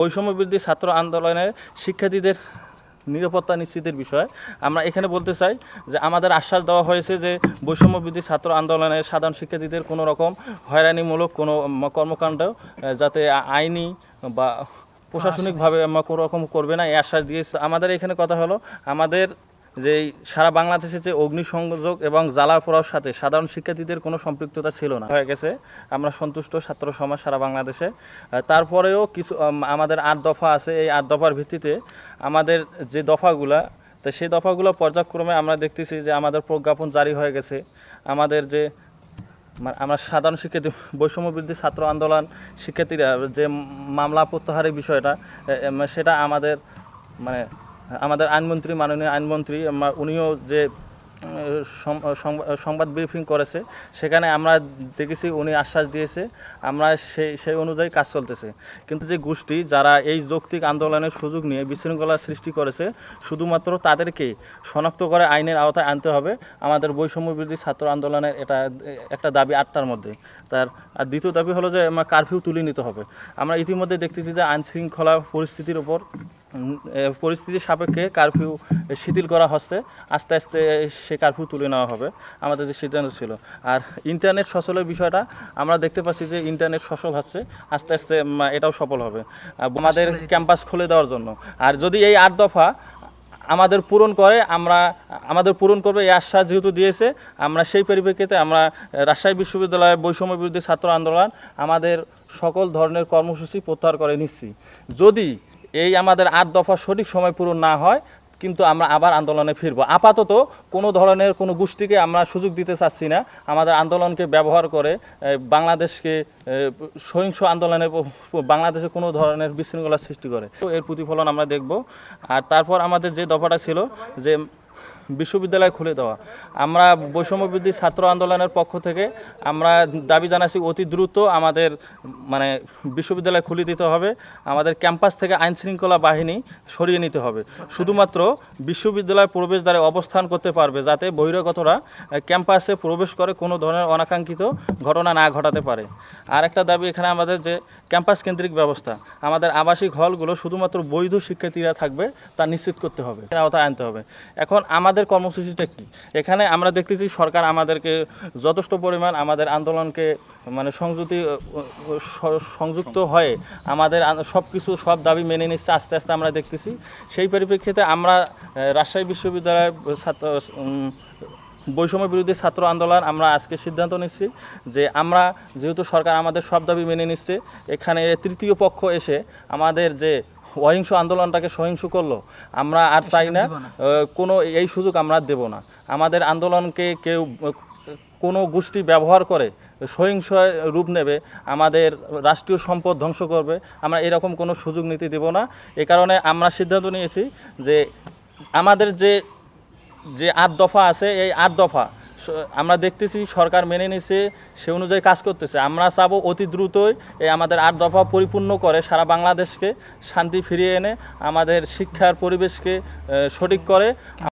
বৈষম্য বিরুদ্ধে ছাত্র আন্দোলনে শিক্ষার্থীদের নিরাপত্তা নিশ্চিতের বিষয়। আমরা এখানে বলতে চাই যে আমাদের আশ্বাস দেওয়া হয়েছে যে বৈষম্য বৃদ্ধি ছাত্র আন্দোলনে সাধারণ শিক্ষার্থীদের কোনো রকম হয়রানিমূলক কোনো কর্মকাণ্ড যাতে আইনি বা প্রশাসনিকভাবে কোনো রকম করবে না, এই আশ্বাস দিয়েছে। আমাদের এখানে কথা হলো, আমাদের যে সারা বাংলাদেশে যে অগ্নিসংযোগ এবং জ্বালা পোড়ার সাথে সাধারণ শিক্ষার্থীদের কোনো সম্পৃক্ততা ছিল না। হয়ে গেছে, আমরা সন্তুষ্ট ছাত্র সমাজ সারা বাংলাদেশে। তারপরেও কিছু আমাদের আট দফা আছে। এই আট দফার ভিত্তিতে আমাদের যে দফাগুলা, তো সেই দফাগুলো পর্যায়ক্রমে আমরা দেখতেছি যে আমাদের প্রজ্ঞাপন জারি হয়ে গেছে। আমাদের যে আমরা সাধারণ শিক্ষার্থী, বৈষম্য বৃদ্ধি ছাত্র আন্দোলন শিক্ষার্থীরা যে মামলা প্রত্যাহারের বিষয়টা সেটা আমাদের মানে আমাদের আইনমন্ত্রী, মাননীয় আইনমন্ত্রী উনিও যে সংবাদ ব্রিফিং করেছে, সেখানে আমরা দেখেছি, উনি আশ্বাস দিয়েছে, আমরা সেই সেই অনুযায়ী কাজ চলতেছে। কিন্তু যে গোষ্ঠী যারা এই যৌক্তিক আন্দোলনের সুযোগ নিয়ে বিশৃঙ্খলা সৃষ্টি করেছে, শুধুমাত্র তাদেরকে শনাক্ত করে আইনের আওতায় আনতে হবে। আমাদের বৈষম্য বিরোধী ছাত্র আন্দোলনের এটা, একটা দাবি আটটার মধ্যে। তার, আর দ্বিতীয় দাবি হলো যে কারফিউ তুলে নিতে হবে। আমরা ইতিমধ্যে দেখতেছি যে আইন শৃঙ্খলা পরিস্থিতির উপর পরিস্থিতির সাপেক্ষে কারফিউ শিথিল করা হচ্ছে। আস্তে আস্তে সে কারফিউ তুলে নেওয়া হবে। আমাদের যে সিদ্ধান্ত ছিল। আর ইন্টারনেট সচলের বিষয়টা আমরা দেখতে পাচ্ছি যে ইন্টারনেট সচল হচ্ছে। আস্তে আস্তে এটাও সফল হবে। আমাদের ক্যাম্পাস খুলে দেওয়ার জন্য। আর যদি এই আট দফা আমাদের পূরণ করে, আমরা, আমাদের পূরণ করবে এই আশ্বাস যেহেতু দিয়েছে, আমরা সেই পরিপ্রেক্ষিতে আমরা রাজশাহী বিশ্ববিদ্যালয়ে বৈষম্য বিরোধী ছাত্র আন্দোলন আমাদের সকল ধরনের কর্মসূচি প্রত্যাহার করে নিচ্ছি। যদি এই আমাদের আট দফা সঠিক সময় পূরণ না হয়, কিন্তু আমরা আবার আন্দোলনে ফিরব। আপাতত কোনো ধরনের কোনো গোষ্ঠীকে আমরা সুযোগ দিতে চাচ্ছি না। আমাদের আন্দোলনকে ব্যবহার করে বাংলাদেশকে সহিংস আন্দোলনে বাংলাদেশে কোনো ধরনের বিশৃঙ্খলা সৃষ্টি করে। তো এর প্রতিফলন আমরা দেখব। আর তারপর আমাদের যে দফাটা ছিল যে বিশ্ববিদ্যালয় খুলে দেওয়া। আমরা বৈষম্য বৃদ্ধি ছাত্র আন্দোলনের পক্ষ থেকে আমরা দাবি জানাচ্ছি অতি দ্রুত আমাদের মানে বিশ্ববিদ্যালয় খুলে দিতে হবে। আমাদের ক্যাম্পাস থেকে আইন শৃঙ্খলা বাহিনী সরিয়ে নিতে হবে। শুধুমাত্র বিশ্ববিদ্যালয় প্রবেশদ্বারে অবস্থান করতে পারবে যাতে বহিরাগতরা ক্যাম্পাসে প্রবেশ করে কোনো ধরনের অনাকাঙ্ক্ষিত ঘটনা না ঘটাতে পারে। আর একটা দাবি এখানে আমাদের যে ক্যাম্পাস কেন্দ্রিক ব্যবস্থা। আমাদের আবাসিক হলগুলো শুধুমাত্র বৈধ শিক্ষার্থীরা থাকবে তা নিশ্চিত করতে হবে, আওতায় আনতে হবে। এখন আমাদের কর্মসূচিটা কী? এখানে আমরা দেখতেছি সরকার আমাদেরকে যথেষ্ট পরিমাণ আমাদের আন্দোলনকে মানে সংযুতি সংযুক্ত হয়ে আমাদের সব কিছু সব দাবি মেনে নিচ্ছে, আস্তে আস্তে আমরা দেখতেছি। সেই পরিপ্রেক্ষিতে আমরা রাজশাহী বিশ্ববিদ্যালয়ের ছাত্র বৈষম্য বিরোধী ছাত্র আন্দোলন আমরা আজকে সিদ্ধান্ত নিচ্ছি যে আমরা যেহেতু সরকার আমাদের সব দাবি মেনে নিচ্ছে এখানে তৃতীয় পক্ষ এসে আমাদের যে অহিংস আন্দোলনটাকে সহিংস করল আমরা আর চাই না কোনো এই সুযোগ আমরা দেব না। আমাদের আন্দোলনকে কেউ কোনো গোষ্ঠী ব্যবহার করে সহিংস রূপ নেবে আমাদের রাষ্ট্রীয় সম্পদ ধ্বংস করবে আমরা এরকম কোনো সুযোগ নীতি দেব না। এ কারণে আমরা সিদ্ধান্ত নিয়েছি যে আমাদের যে যে আট দফা আছে, এই আট দফা আমরা দেখতেছি সরকার মেনে নিছে, সে অনুযায়ী কাজ করতেছে। আমরা চাবো অতি দ্রুতই এই আমাদের আট দফা পরিপূর্ণ করে সারা বাংলাদেশকে শান্তি ফিরিয়ে এনে আমাদের শিক্ষার পরিবেশকে সঠিক করে।